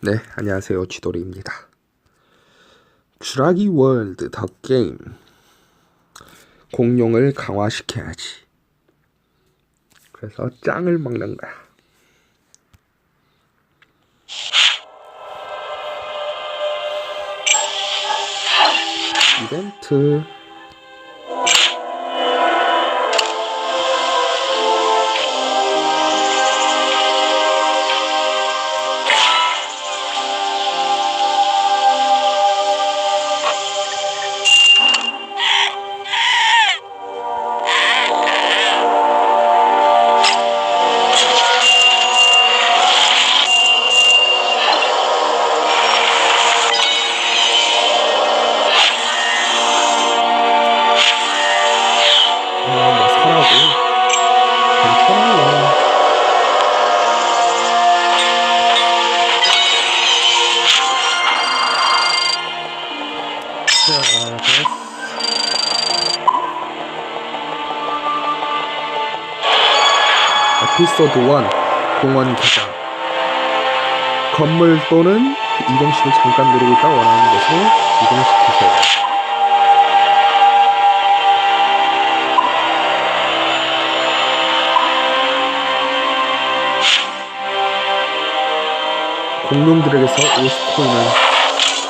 네, 안녕하세요. 쥐돌이입니다. 쥐라기 월드 더 게임 공룡을 강화시켜야지. 그래서 짱을 먹는 거야. 이벤트 에피소드 1 공원 가자 건물 또는 이동식을 잠깐 누르고 있다 원하는 곳으로 이동시키세요. 공룡들에게서 50코인을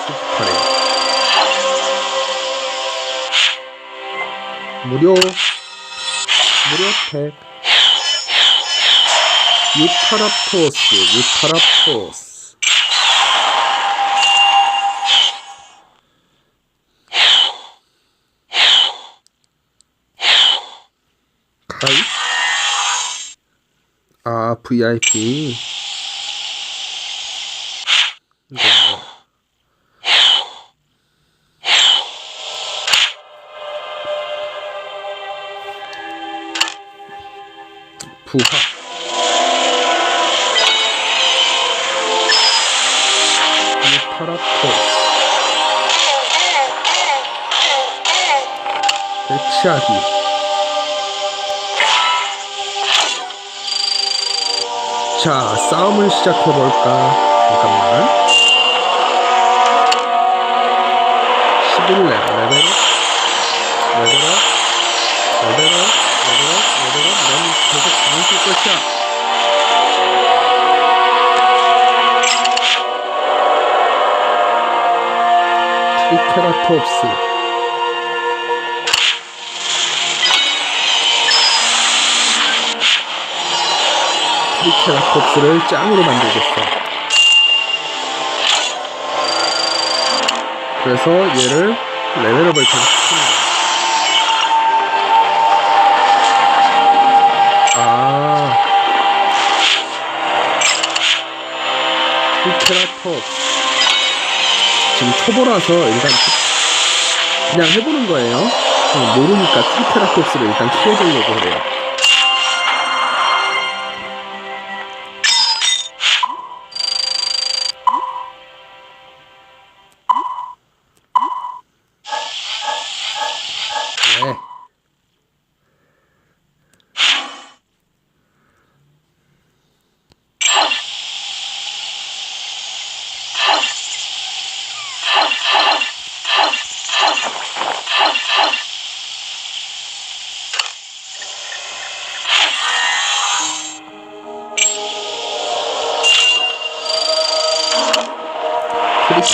수집하래요. 무료 무료 팩 유타라포스 유타라포스. 가입 아 VIP 뭐 부하 대치하기. 자 싸움을 시작해볼까? 잠깐만. 11레벨 레벨업 레벨업 레벨업 레벨업 레벨업 넌 계속 강해질 것이야. 트리케라톱스 트리케라톱스를 짱으로 만들겠어 그래서 얘를 레벨업을 거야 아 트리케라톱스 지금 초보라서 일단 그냥 해보는 거예요. 어, 모르니까 트리케라톱스를 일단 키워보려고 그래요.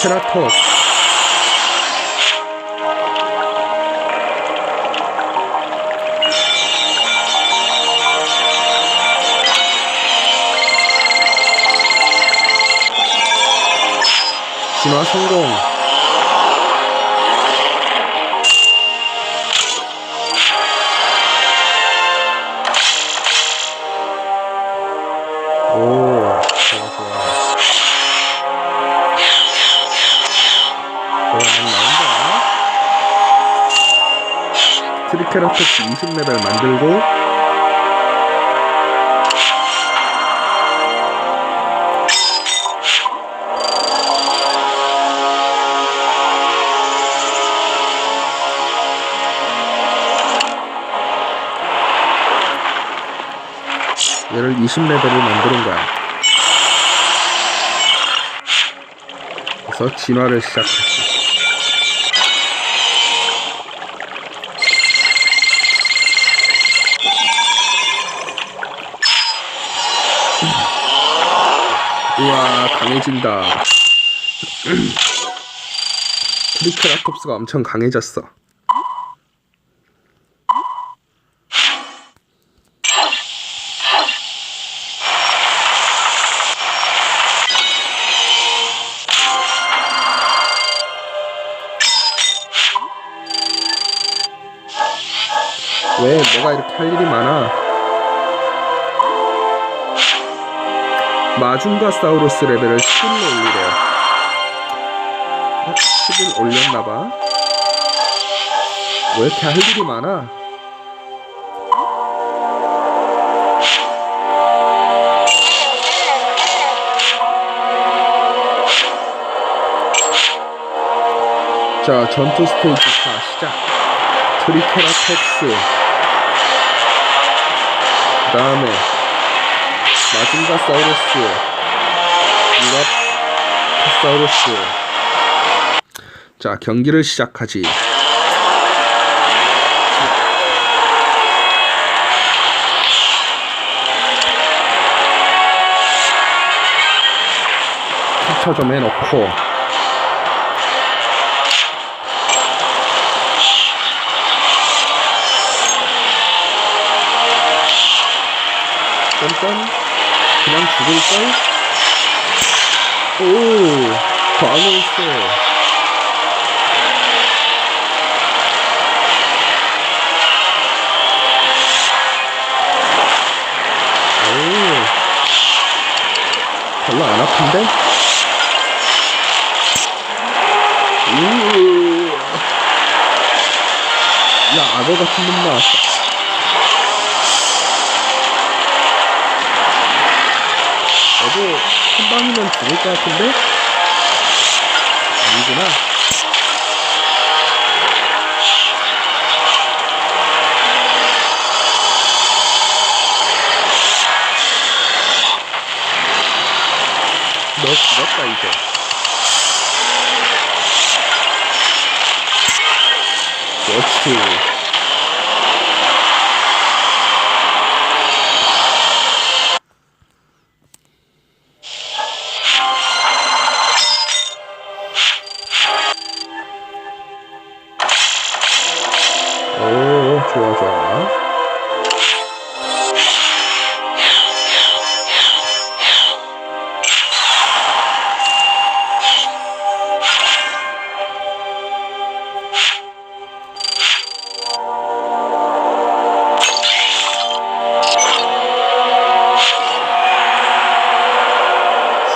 트리케라톱스 진화 성공 트리케라톱스 20레벨 만들고 얘를 20레벨을 만드는 거야. 그래서 진화를 시작하지. 우와 강해진다. 트리케라톱스가 엄청 강해졌어. 왜 내가 이렇게 할 일이 많아? 마중가 사우루스 레벨을 10을 올리래요. 어? 10을 올렸나봐. 왜 이렇게 할 일이 많아? 자, 전투 스테이지 4 시작. 트리케라톱스. 그 다음에, 마징가사우루스. 유라파사우루스. 자, 경기를 시작하지. 캡처 좀 해놓고 딴딴 그냥 죽을걸? 오 방어했어 오 별로 안 아픈데? 우. 야 악어 같은 놈 나왔다 너도 한 방이면 죽을 것 같은데? 아니구나. 너 죽었다, 이제. 그렇지. 좋아, 좋아.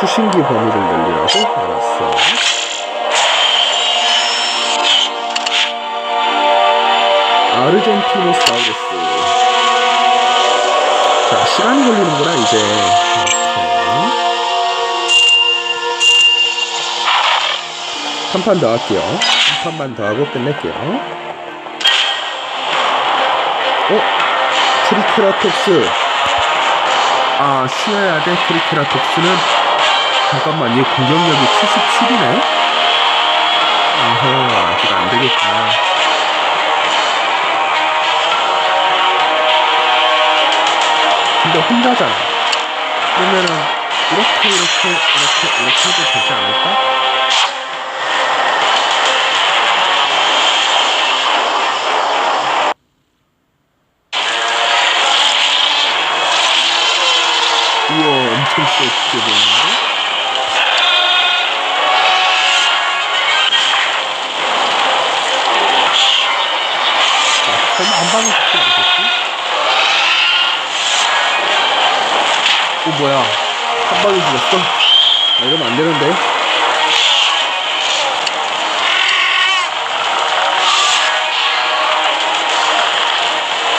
수신기 범위를 늘리라고? 알았어. 아르젠티노사우루스. 자, 시간이 걸리는구나, 이제. 한 판 더 할게요. 한 판만 더 하고 끝낼게요. 어? 트리케라톱스. 아, 쉬어야 돼, 트리케라톱스는. 잠깐만, 얘 공격력이 77이네? 어허, 아직 안 되겠구나. 근데 혼자잖아. 그러면은 이렇게 이렇게 이렇게 이렇게 해도 되지 않을까? 우와 엄청 세게 보이는데? 아, 설마 한 방에 죽지 않겠지? 어 뭐야. 한 방에 죽었어? 아, 이러면 안 되는데.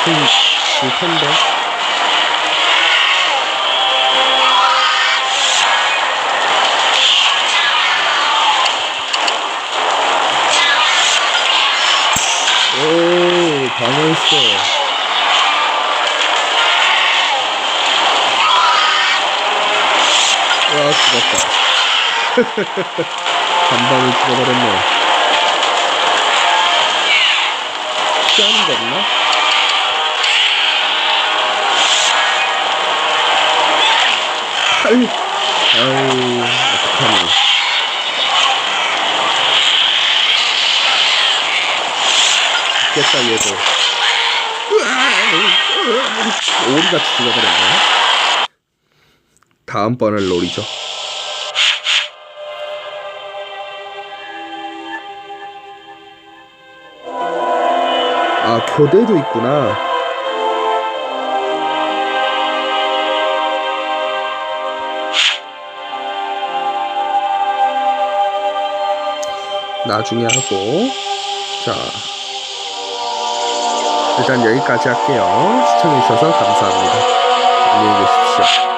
음, 줄 텐데. 오 방어했어 와 죽었다 한 방을 죽어버렸네. 피하는 거 없나? 칼! 아유, 어떡하니. 죽겠다, 얘도. 오리같이 죽어버렸네. 다음번을 노리죠. 아, 교대도 있구나. 나중에 하고. 자. 일단 여기까지 할게요. 시청해주셔서 감사합니다. 안녕히 계십시오.